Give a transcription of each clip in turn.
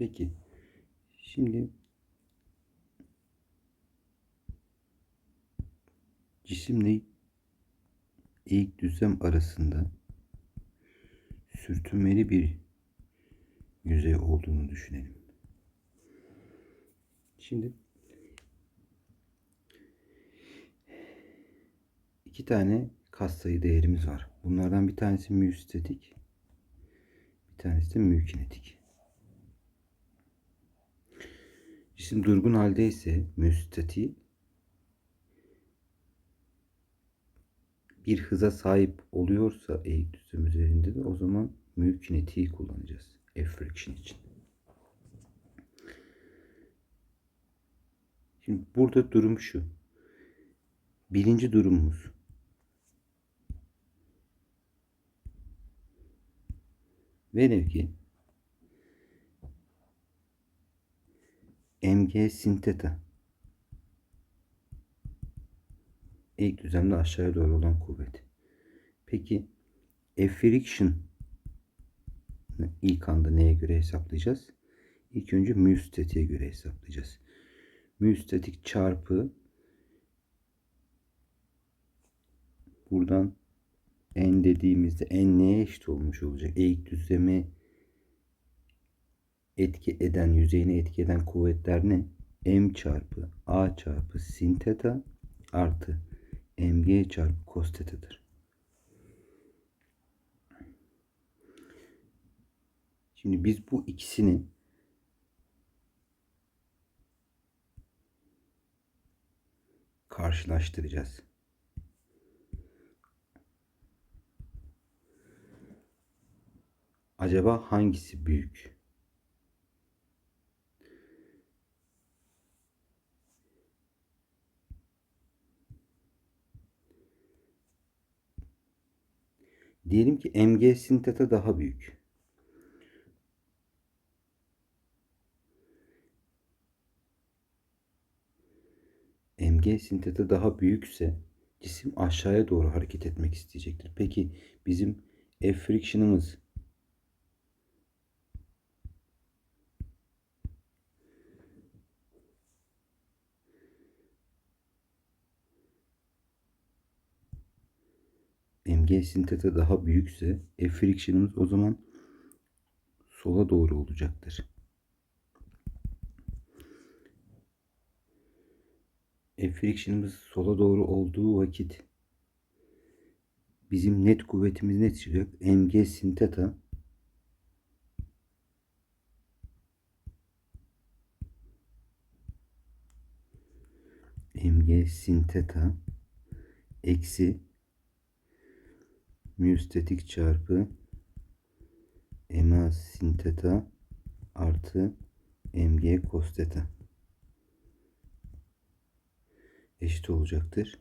Peki. Şimdi cisimle eğik düzlem arasında sürtünmeli bir yüzey olduğunu düşünelim. Şimdi iki tane katsayı değerimiz var. Bunlardan bir tanesi müstatik, bir tanesi de mükinetik. Cisim durgun halde ise müstati bir hıza sahip oluyorsa eğik düzlem üzerinde de o zaman mükinetiği kullanacağız. F friction için. Şimdi burada durum şu. Birinci durumumuz Velev ki mg sin theta ilk düzlemde aşağıya doğru olan kuvvet. Peki F friction ilk anda neye göre hesaplayacağız? İlk önce müstatiğe göre hesaplayacağız. Müstatik çarpı buradan n dediğimizde n neye eşit olmuş olacak? Eğik düzleme etki eden, yüzeyine etki eden kuvvetler ne? m çarpı a çarpı sin theta artı mg çarpı cos theta'dır. Şimdi biz bu ikisini karşılaştıracağız. Acaba hangisi büyük? Diyelim ki mg sin theta daha büyük. mg sin theta daha büyükse cisim aşağıya doğru hareket etmek isteyecektir. Peki bizim F friction'ımız mg sin theta daha büyükse F friction'ımız o zaman sola doğru olacaktır. F friction'ımız sola doğru olduğu vakit bizim net kuvvetimiz ne çıkacak? mg sin theta mg sin theta eksi müstatik çarpı ma sin theta artı mg cos theta eşit olacaktır.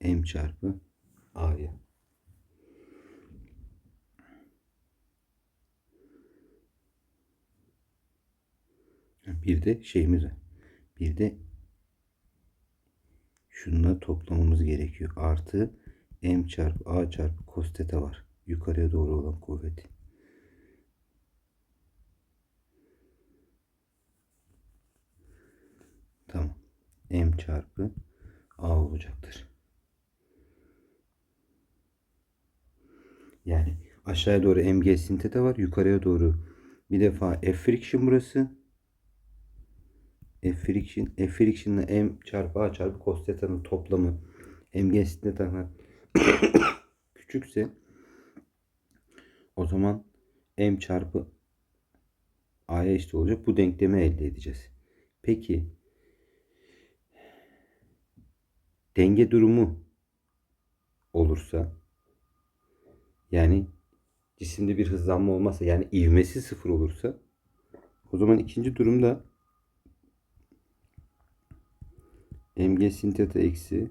m çarpı a'ya. Bir de şeyimiz var. Bir de şununla toplamamız gerekiyor. Artı m çarpı a çarpı cos theta var. Yukarıya doğru olan kuvvet. Tamam. m çarpı a olacaktır. Yani aşağıya doğru mg sin theta var. Yukarıya doğru bir defa F friction burası. F friction, F friction ile m çarpı a çarpı cos theta'nın toplamı mg sin theta küçükse o zaman m çarpı a'ya eşit olacak. Bu denklemi elde edeceğiz. Peki denge durumu olursa yani cisimde bir hızlanma olmazsa yani ivmesi sıfır olursa o zaman ikinci durumda mg sin eksi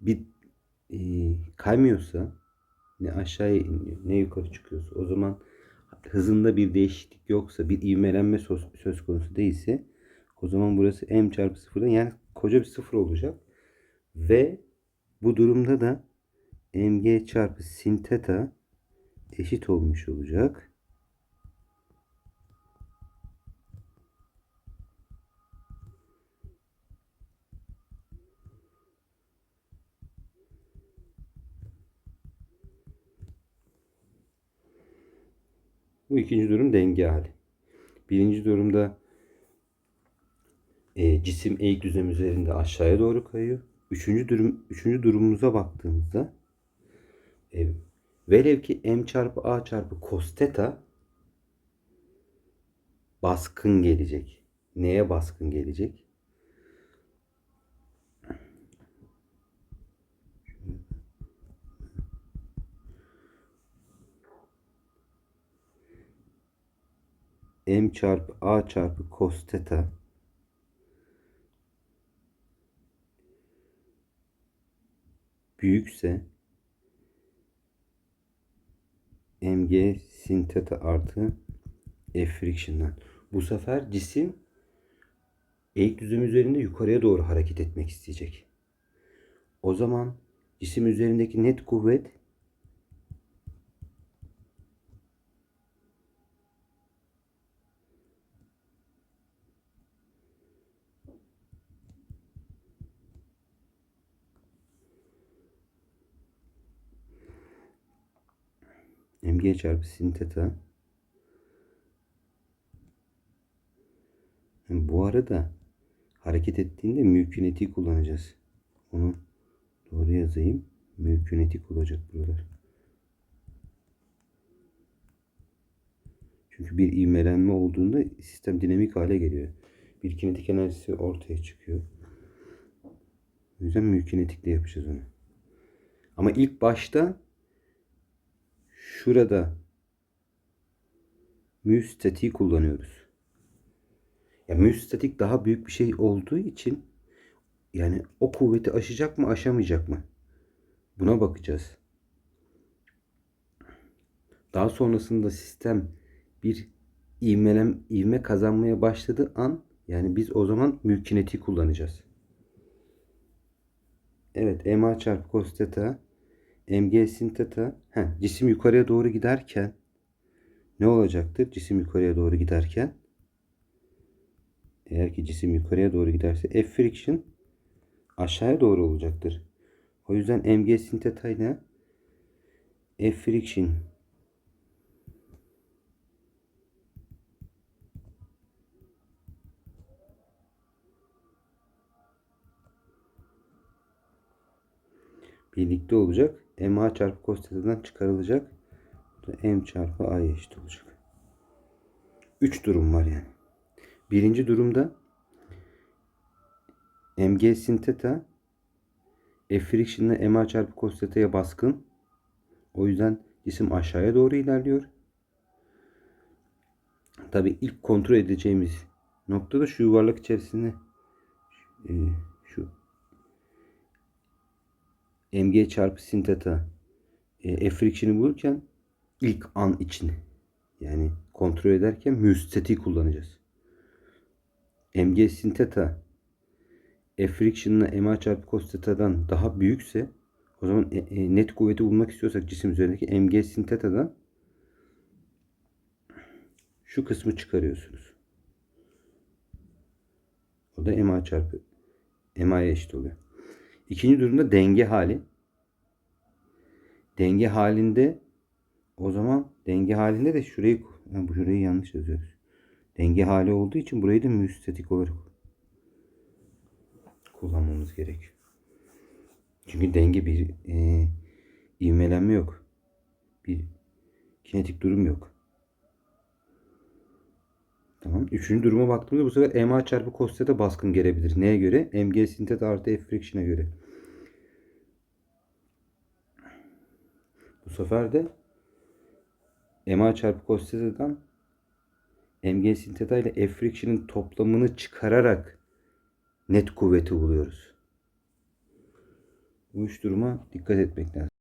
bir e, kaymıyorsa ne aşağıya iniyor ne yukarı çıkıyorsa o zaman hızında bir değişiklik yoksa bir ivmelenme söz, söz konusu değilse O zaman burası m çarpı sıfırdan yani koca bir sıfır olacak. Ve bu durumda da mg çarpı sin teta eşit olmuş olacak. Bu ikinci durum denge hali. Birinci durumda e, cisim eğik düzlem üzerinde aşağıya doğru kayıyor. Üçüncü durum üçüncü durumumuza baktığımızda e, velev ki m çarpı a çarpı cos theta baskın gelecek. Neye baskın gelecek? M çarpı a çarpı cos theta büyükse mg sin theta artı f friction'dan. Bu sefer cisim eğik düzlem üzerinde yukarıya doğru hareket etmek isteyecek. O zaman cisim üzerindeki net kuvvet mg çarpı sin theta bu arada hareket ettiğinde mümküneti kullanacağız. Onu doğru yazayım. Mümkünetik olacak buralar. Çünkü bir ivmelenme olduğunda sistem dinamik hale geliyor. Bir kinetik enerjisi ortaya çıkıyor. O yüzden mümkünetikle yapacağız onu. Ama ilk başta şurada müstatiği kullanıyoruz. Ya müstatik daha büyük bir şey olduğu için yani o kuvveti aşacak mı aşamayacak mı? Buna bakacağız. Daha sonrasında sistem bir ivmelem, ivme kazanmaya başladığı an yani biz o zaman mülkineti kullanacağız. Evet ma çarpı cos theta mg sin theta heh, cisim yukarıya doğru giderken ne olacaktır? Cisim yukarıya doğru giderken eğer ki cisim yukarıya doğru giderse F friction aşağıya doğru olacaktır. O yüzden mg sin theta ile F friction birlikte olacak. MA çarpı cos theta'dan çıkarılacak. Da M çarpı A eşit olacak. 3 durum var yani. Birinci durumda mg sin theta F friction'la MA çarpı cos theta'ya baskın. O yüzden cisim aşağıya doğru ilerliyor. Tabi ilk kontrol edeceğimiz noktada şu yuvarlak içerisinde e, şu mg çarpı sin theta e, F friction'ı bulurken ilk an için yani kontrol ederken müsteti kullanacağız. mg sin theta F friction'la ma çarpı cos theta'dan daha büyükse o zaman e, e, net kuvveti bulmak istiyorsak cisim üzerindeki mg sin theta'dan şu kısmı çıkarıyorsunuz. O da ma çarpı ma'ya eşit oluyor. İkinci durumda denge hali. Denge halinde o zaman denge halinde de şurayı yani bu şurayı yanlış yazıyoruz. Denge hali olduğu için burayı da müstatik olarak kullanmamız gerekiyor. Çünkü denge bir e, ivmelenme yok. Bir kinetik durum yok. Tamam. Üçüncü duruma baktığımızda bu sefer MA çarpı cos baskın gelebilir. Neye göre? MG sin theta artı F friction'a göre. Bu sefer de MA çarpı cos theta'dan MG sin theta ile F friction'ın toplamını çıkararak net kuvveti buluyoruz. Bu üç duruma dikkat etmek lazım.